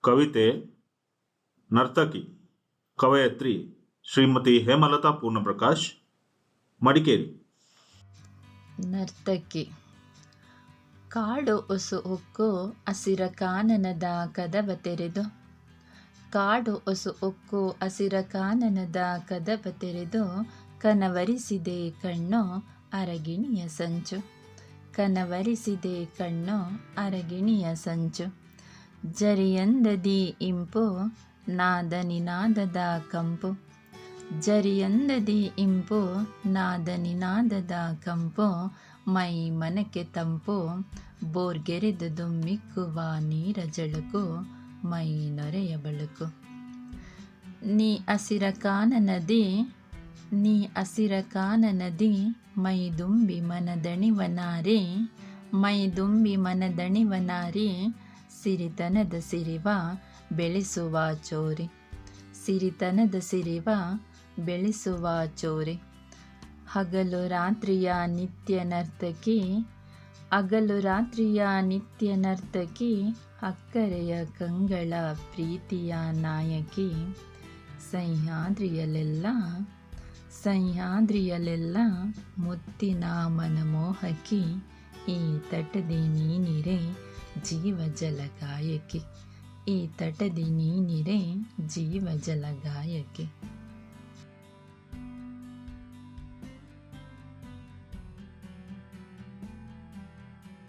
ಕವಿತೆ ನರ್ತಕಿ, ಕವಯತ್ರಿ ಶ್ರೀಮತಿ ಹೇಮಲತಾ ಪೂರ್ಣಪ್ರಕಾಶ್, ಮಡಿಕೇರಿ. ನರ್ತಕಿ, ಕಾಡು ಒಸು ಒಕ್ಕು ಹಸಿರ ಕಾನನದ ಕದವ ತೆರೆದು. ಕಾಡು ಒಸು ಒಕ್ಕು ಹಸಿರ ಕಾನನದ ಕದವ ತೆರೆದು. ಕನವರಿಸಿದೆ ಕಣ್ಣು ಅರಗಿಣಿಯ ಸಂಚು. ಕನವರಿಸಿದೆ ಕಣ್ಣು ಅರಗಿಣಿಯ ಸಂಚು. ಜರಿಯಂದದಿ ಇಂಪು ನಾದ ನಿನಾದದ ಕಂಪು. ಜರಿಯಂದದಿ ಇಂಪು ನಾದ ನಿನಾದದ ಕಂಪು. ಮೈ ಮನಕ್ಕೆ ತಂಪು, ಬೋರ್ಗೆರೆದು ದುಮ್ಮಿಕ್ಕುವ ನೀರ ಜಳಕು. ಮೈ ನೊರೆಯ ಬಳುಕು. ನೀ ಹಸಿರ ಕಾನನದಿ, ನೀ ಹಸಿರ ಕಾನನದಿ. ಮೈ ದುಂಬಿ ಮನದಣಿವನಾರಿ ಮೈ ದುಂಬಿ ಮನದಣಿವನಾರಿ ಸಿರಿತನದ ಸಿರಿವ ಬೆಳೆಸುವ ಚೋರಿ. ಸಿರಿತನದ ಸಿರಿವ ಬೆಳೆಸುವ ಚೋರಿ. ಹಗಲು ರಾತ್ರಿಯ ನಿತ್ಯ ನರ್ತಕಿ, ಹಗಲು ರಾತ್ರಿಯ ನಿತ್ಯ ನರ್ತಕಿ, ಅಕ್ಕರೆಯ ಕಂಗಳ ಪ್ರೀತಿಯ ನಾಯಕಿ. ಸಹ್ಯಾದ್ರಿಯಲ್ಲೆಲ್ಲ ಸಹ್ಯಾದ್ರಿಯಲ್ಲೆಲ್ಲ ಮುತ್ತಿನ ಮನಮೋಹಕಿ, ಈ ತಟದಿ ನೀನಿರೆ ಜೀವ ಜಲ ಗಾಯಕಿ ಈ ತಟದಿ ನೀನಿರೆ ಜೀವ ಜಲ ಗಾಯಕಿ